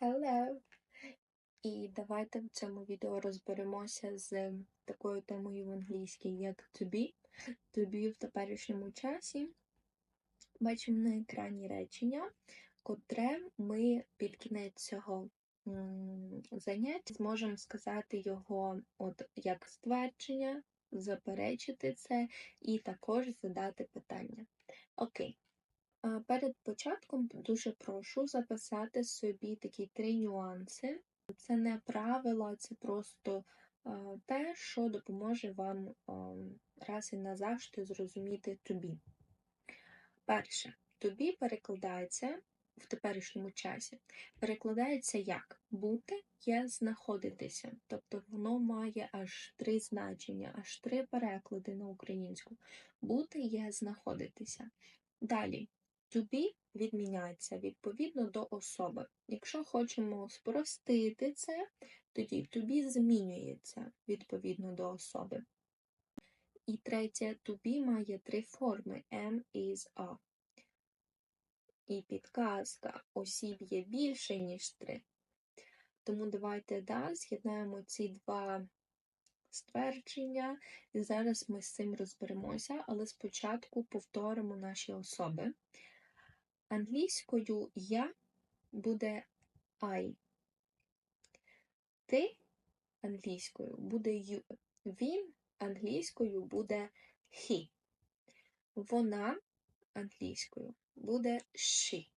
Hello! І давайте в цьому відео розберемося з такою темою в англійській, як to be. To be в теперішньому часі. Бачимо на екрані речення, котре ми під кінець цього заняття зможемо сказати його от як ствердження, заперечити це і також задати питання. Окей. Перед початком дуже прошу записати собі такі три нюанси. Це не правила, це просто те, що допоможе вам раз і назавжди зрозуміти be. Перше, be перекладається в теперішньому часі. Перекладається як бути є знаходитися. Тобто воно має аж три значення, аж три переклади на українську. Бути є знаходитися. Далі, Be відміняється відповідно до особи. Якщо хочемо спростити це, тоді to be змінюється відповідно до особи. І третє, to be має три форми am, is, are. І підказка осіб є більше, ніж три. Тому давайте да, з'єднаємо ці два ствердження, і зараз ми з цим розберемося, але спочатку повторимо наші особи. Англійською я буде I. Ти англійською буде you. Він англійською буде he. Вона англійською буде she.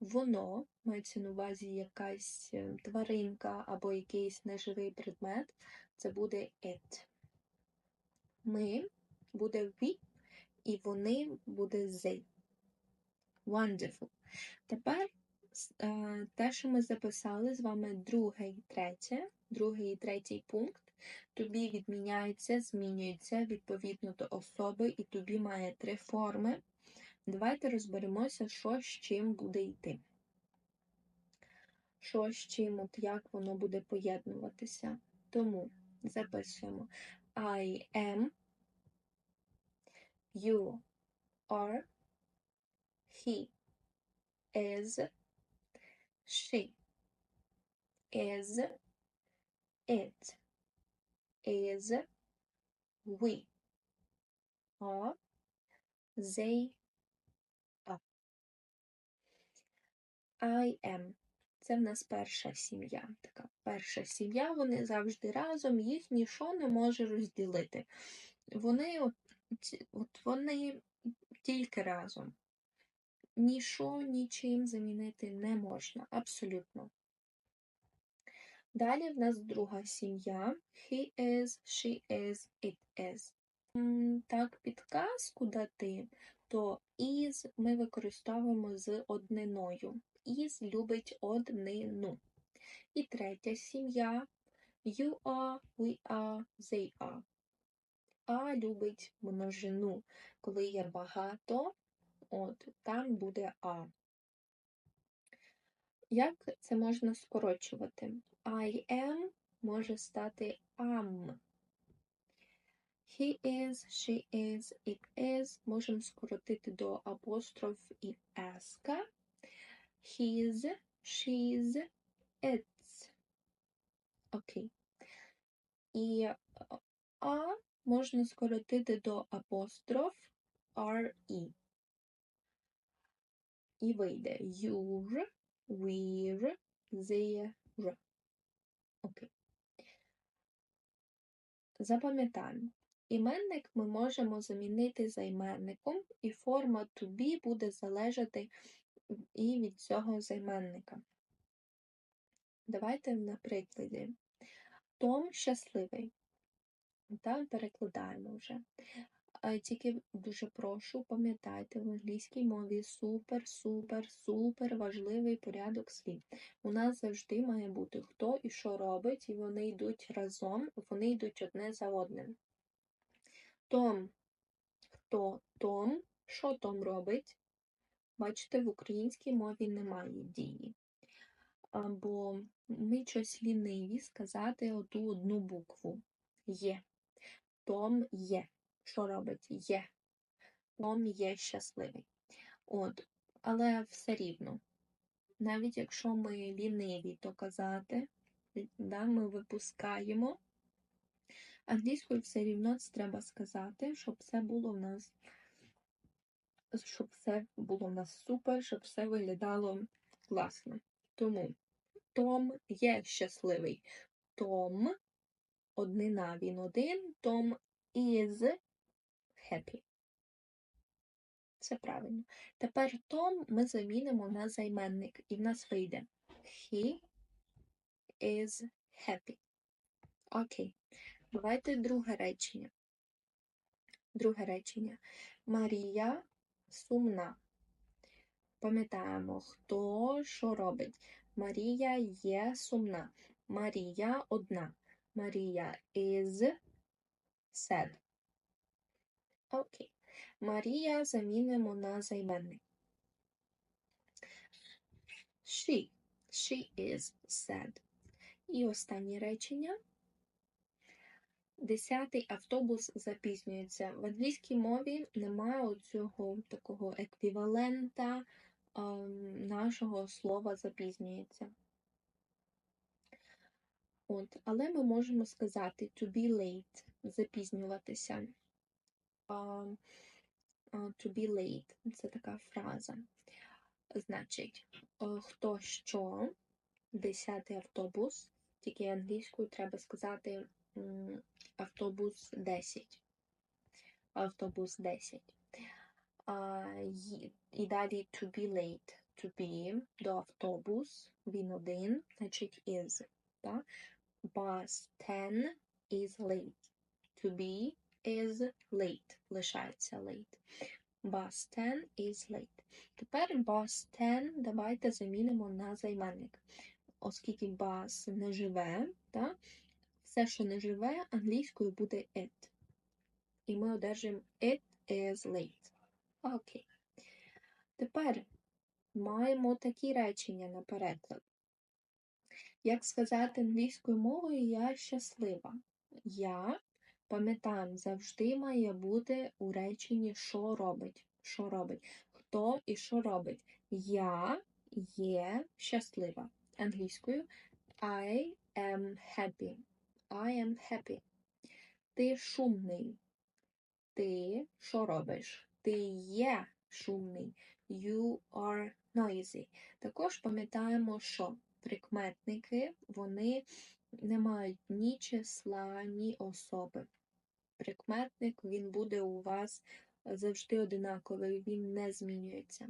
Воно мається на увазі якась е, тваринка або якийсь неживий предмет, це буде it. Ми буде we, і вони буде they. Wonderful. Тепер е, те, що ми записали з вами друге і третє, другий і третій пункт. Тобі відміняється, змінюється відповідно до особи, і тобі має три форми. Давайте розберемося, що з чим буде йти. Що з чим, от як воно буде поєднуватися. Тому записуємо I am, you are, he is, she is, it is, we are, they are. I am. Це в нас перша сім'я. Така перша сім'я, вони завжди разом, їх ніщо не може розділити. Вони от, от вони тільки разом. Ніщо нічим замінити не можна, абсолютно. Далі в нас друга сім'я. He is, she is, it is. Так, підказку дати, то is ми використовуємо з одниною. Is любить однину. І третя сім'я. You are, we are, they are. А любить множину. Коли є багато, от там буде А. Як це можна скорочувати? I am може стати am. He is, she is, it is. Можемо скоротити до апостроф і еска. His, she's, its. Окей. І а можна скоротити до апостроф re. І вийде your, we're, their. Окей. Запам'ятаємо. Іменник ми можемо замінити займенником, і форма to be буде залежати і від цього займенника. Давайте на прикладі. Том щасливий. Там перекладаємо вже. А Тільки дуже прошу, пам'ятайте, в англійській мові супер, супер, супер важливий порядок слів. У нас завжди має бути хто і що робить, і вони йдуть разом, вони йдуть одне за одним. Том, хто Том, що Том робить? Бачите, в українській мові немає дії. Або ми щось ліниві сказати оту одну букву. Є. Том є. Що робить? Є. Том є щасливий. От, але все рівно. навіть якщо ми ліниві, то казати, да, ми випускаємо. Англійською все рівно це треба сказати, щоб все було в нас, щоб все було в нас супер, щоб все виглядало класно. Тому Том є щасливий. Том, однина він один, Том is happy. Це правильно. Тепер Том ми замінимо на займенник, і в нас вийде He is happy. Окей. Давайте друге речення. Друге речення. Марія сумна. Пам'ятаємо, хто що робить. Марія є сумна. Марія одна. Марія is sad. Окей. Марія замінимо на займенник. She. She is sad. І останнє речення. Десятий автобус запізнюється. В англійській мові немає цього такого еквівалента ем, нашого слова запізнюється. От, але ми можемо сказати to be late, запізнюватися. Um, to be late це така фраза. Значить, хто що, десятий автобус, тільки англійською треба сказати автобус 10. Автобус 10. І далі to be late. To be до автобус, він один, значить is. Так? Bus 10 is late. To be is late. Лишається late. Bus 10 is late. Тепер bus 10 давайте замінимо на займенник. Оскільки bus не живе, так? все, що не живе, англійською буде it. І ми одержимо it is late. Окей. Тепер маємо такі речення на переклад. Як сказати англійською мовою я щаслива. Я, пам'ятаємо, завжди має бути у реченні, що робить. Що робить? Хто і що робить? Я є щаслива. Англійською I am happy. I am happy. Ти шумний. Ти що робиш? Ти є шумний. You are noisy. Також пам'ятаємо, що прикметники вони не мають ні числа, ні особи. Прикметник він буде у вас завжди одинаковий, він не змінюється.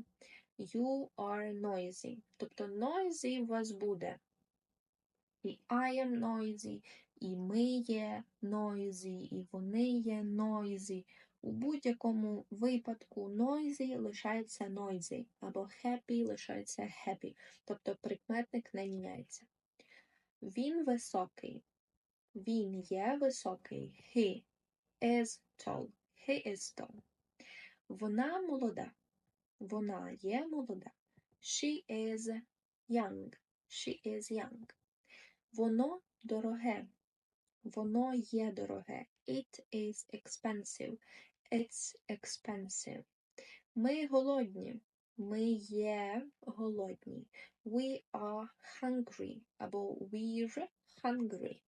You are noisy. Тобто noisy у вас буде. І I am noisy, і ми є noisy, і вони є noisy. У будь-якому випадку noisy лишається noisy, або happy лишається happy. Тобто прикметник не міняється. Він високий. Він є високий. He is tall. He is tall. Вона молода. Вона є молода. She is young. She is young. Воно дороге. Воно є дороге. It is expensive. It's expensive. Ми голодні. Ми є голодні. We are hungry. Або we're hungry.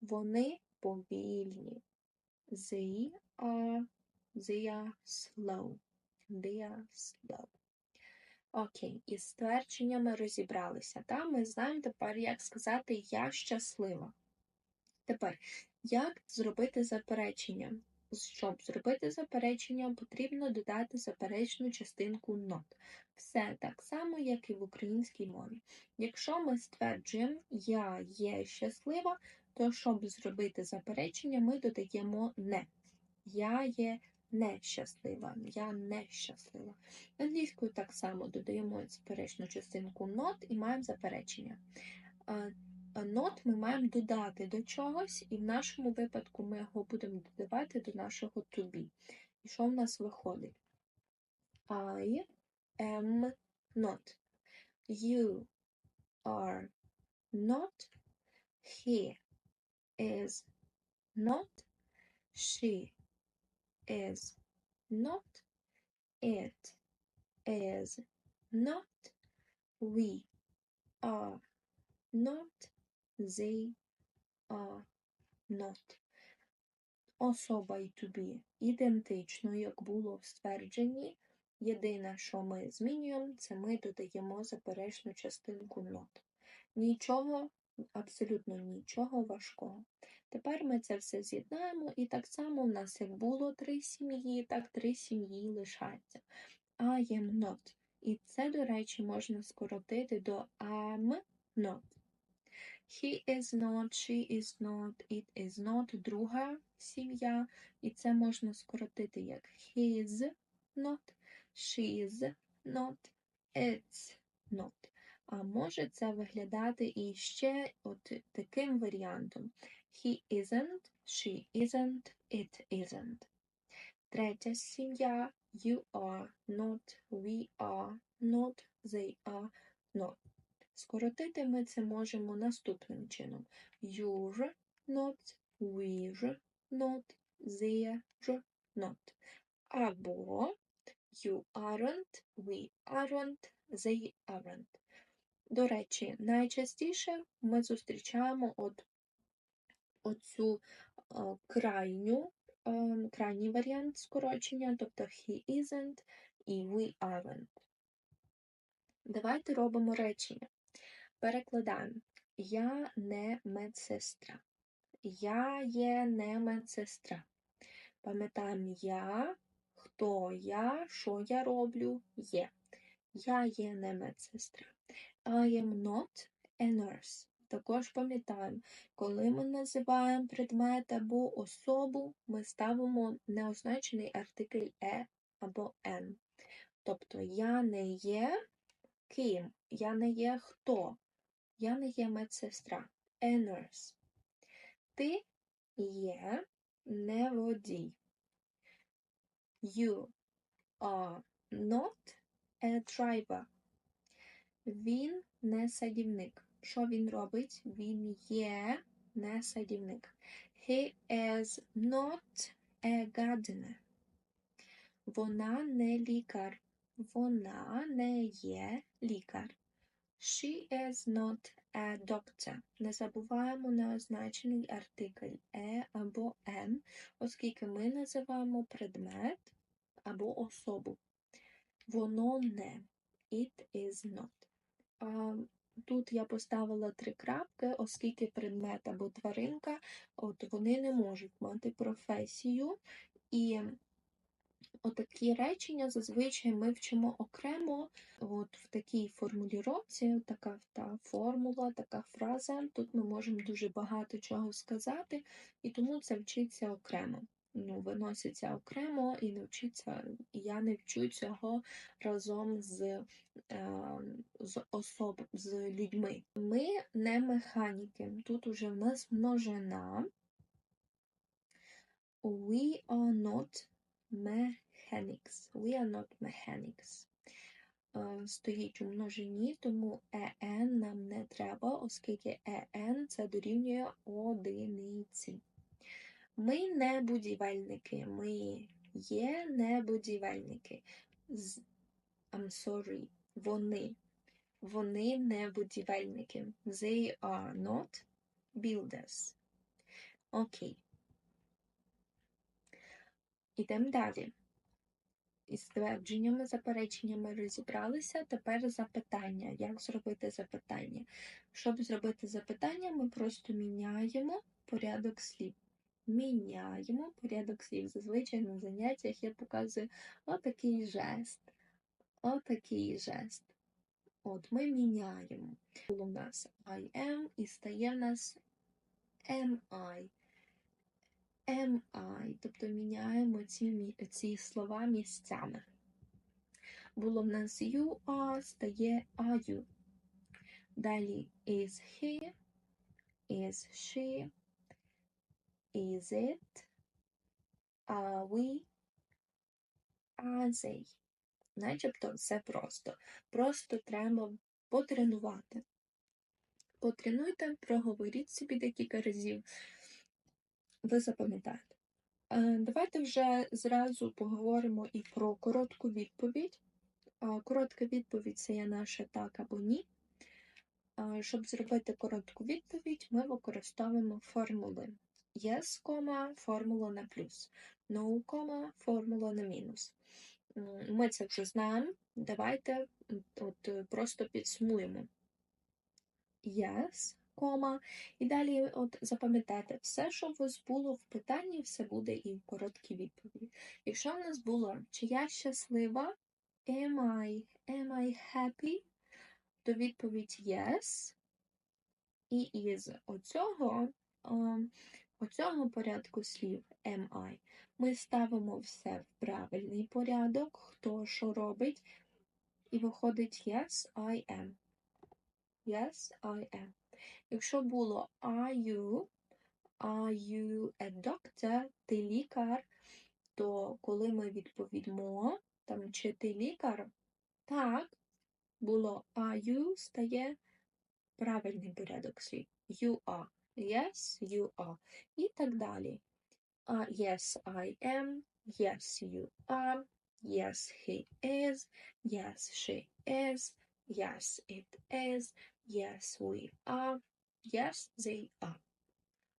Вони повільні. They are, they are slow. They are slow. Окей, із ствердженнями розібралися. Та? Ми знаємо тепер, як сказати Я щаслива. Тепер, як зробити заперечення? Щоб зробити заперечення, потрібно додати заперечну частинку not. Все так само, як і в українській мові. Якщо ми стверджуємо Я є щаслива, то щоб зробити заперечення, ми додаємо не. Я є нещаслива. Я нещаслива. Англійською так само додаємо заперечну частинку not і маємо заперечення. Not ми маємо додати до чогось, і в нашому випадку ми його будемо додавати до нашого to be. І що в нас виходить? I am not. You are not. He is not. She is not, it is not, we are not, they are not. Особа і to be ідентично, як було в ствердженні. Єдине, що ми змінюємо, це ми додаємо заперечну частинку not. Нічого, абсолютно нічого важкого. Тепер ми це все з'єднаємо, і так само у нас як було три сім'ї, так три сім'ї лишаться. I am not. І це, до речі, можна скоротити до am not. He is not, she is not, it is not друга сім'я, і це можна скоротити як his not, she's not, it's not. А може це виглядати і ще от таким варіантом. He isn't, she isn't, it isn't. Третя сім'я you are not, we are not, they are not. Скоротити ми це можемо наступним чином. You're not, we're not, they're not. Або you aren't, we aren't, they aren't. До речі, найчастіше ми зустрічаємо от оцю крайню, е, крайній варіант скорочення, тобто he isn't і we aren't. Давайте робимо речення. Перекладаємо. Я не медсестра. Я є не медсестра. Пам'ятаємо я, хто я, що я роблю, є. Я є не медсестра. I am not a nurse. Також пам'ятаємо, коли ми називаємо предмет або особу, ми ставимо неозначений артикль е або n. Тобто я не є ким, я не є хто, я не є медсестра. A nurse. Ти є не водій. You are not a driver. Він не садівник. Що він робить? Він є не садівник. He is not a gardener. Вона не лікар. Вона не є лікар. She is not a doctor. Не забуваємо неозначений артикль е або н, оскільки ми називаємо предмет або особу. Воно не. It is not. Тут я поставила три крапки, оскільки предмет або тваринка, от вони не можуть мати професію. І отакі речення зазвичай ми вчимо окремо, от в такій формуліровці, така та формула, така фраза. Тут ми можемо дуже багато чого сказати, і тому це вчиться окремо. Ну, виноситься окремо і не вчиться, я не вчу цього разом з, е, з особ, з людьми. Ми не механіки. Тут уже в нас множина. We are not mechanics. We are not mechanics. Е, Стоїть у множині, тому en нам не треба, оскільки en це дорівнює одиниці. Ми не будівельники, ми є не будівельники. I'm sorry, вони. Вони не будівельники. They are not builders. Окей. Ідемо далі. Із твердженнями, запереченнями розібралися. Тепер запитання. Як зробити запитання? Щоб зробити запитання, ми просто міняємо порядок слів. Міняємо порядок слів. Зазвичай на заняттях я показую отакий жест. Отакий жест. От ми міняємо. Було в нас I am і стає в нас am I. Am I, тобто міняємо ці, ці слова місцями. Було в нас you are, стає are you. Далі is he, is she, is it, are we, are they. Начебто все просто. Просто треба потренувати. Потренуйте, проговоріть собі декілька разів. Ви запам'ятаєте. Давайте вже зразу поговоримо і про коротку відповідь. Коротка відповідь це є наша так або ні. Щоб зробити коротку відповідь, ми використовуємо формули. Yes, кома, формула на плюс. No, кома, формула на мінус. Ми це вже знаємо. Давайте от е, просто підсумуємо. Yes, кома. І далі от запам'ятайте, все, що у вас було в питанні, все буде і в короткій відповіді. Якщо в нас було чи я щаслива, am I, am I happy, то відповідь yes. І із оцього, ем, оцього порядку слів am I ми ставимо все в правильний порядок, хто що робить, і виходить yes, I am. Yes, I am. Якщо було are you, are you a doctor, ти лікар, то коли ми відповімо, там чи ти лікар, так, було are you, стає правильний порядок слів. You are. Yes, you are. І так далі. Uh, yes, I am. Yes, you are. Yes, he is. Yes, she is. Yes, it is. Yes, we are. Yes, they are.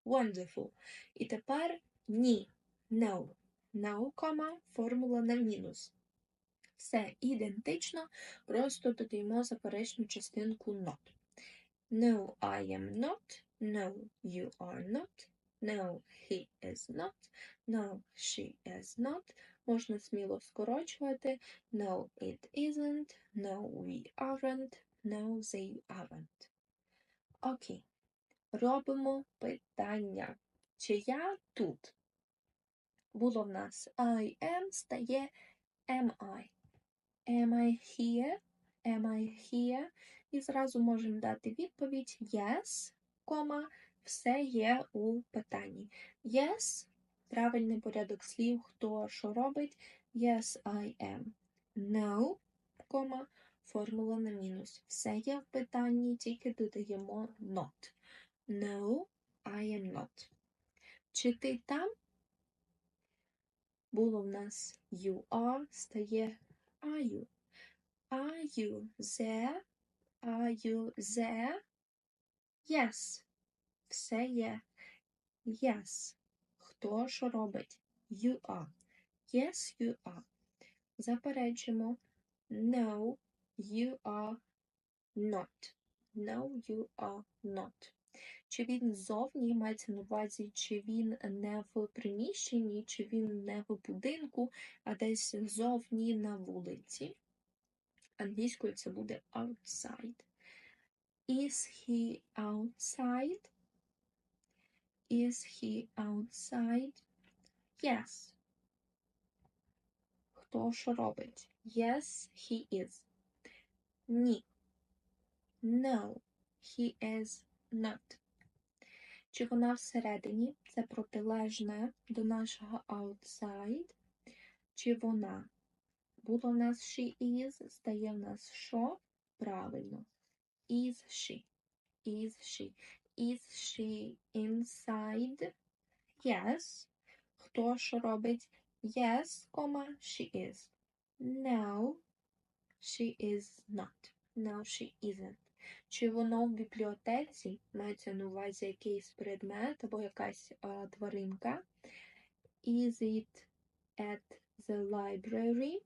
Wonderful. І тепер ні. No. No, кома, формула на мінус. Все ідентично, просто додаємо заперечну частинку not. No, I am not. No, you are not. No, he is not. No, she is not. Можна сміло скорочувати. No, it isn't. No, we aren't. No, they aren't. Окей. Робимо питання. Чи я тут? Було в нас I am стає am I. Am I here? Am I here? І зразу можемо дати відповідь yes, кома, все є у питанні. Yes, правильний порядок слів, хто що робить. Yes, I am. No, кома, формула на мінус. Все є в питанні, тільки додаємо not. No, I am not. Чи ти там? Було в нас you are, стає are you. Are you there? Are you there? Yes. Все є. Yes. Хто що робить? You are. Yes, you are. Заперечимо. No, you are not. No, you are not. Чи він ззовні мається на увазі, чи він не в приміщенні, чи він не в будинку, а десь ззовні на вулиці. Англійською це буде outside. Is he outside? Is he outside? Yes. Хто що робить? Yes, he is. Ні. No, he is not. Чи вона всередині? Це протилежне до нашого outside. Чи вона? Було в нас she is, стає в нас що? Правильно. Is she? Is she? Is she inside? Yes. Хто що робить? Yes, she is. No, she is not. No, she isn't. Чи воно в бібліотеці мається на увазі якийсь предмет або якась а, тваринка? Is it at the library?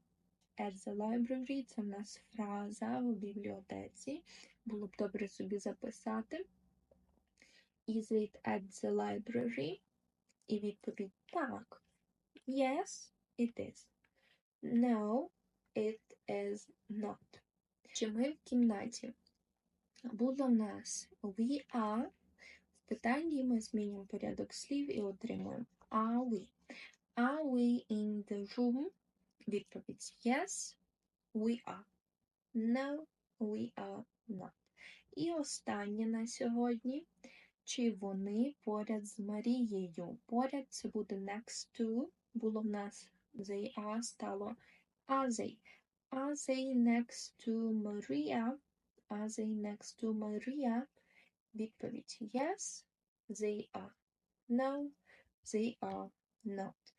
At the library це в нас фраза в бібліотеці. Було б добре собі записати. Is it at the library? І відповідь так. Yes, it is. No, it is not. Чи ми в кімнаті? Було в нас we are. В питанні ми змінюємо порядок слів і отримуємо are we. Are we in the room? Відповідь yes, we are. No, we are not. І останнє на сьогодні. Чи вони поряд з Марією? Поряд це буде next to. Було в нас they are, стало are they. Are they next to Maria? Are they next to Maria? Відповідь yes, they are. No, they are not.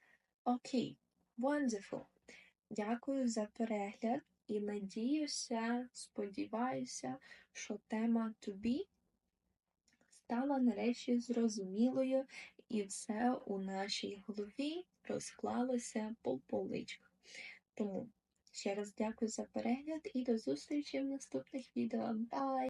Окей, wonderful. Дякую за перегляд І надіюся, сподіваюся, що тема be стала нарешті зрозумілою, і все у нашій голові розклалося по поличках. Тому ще раз дякую за перегляд і до зустрічі в наступних відео. Бай!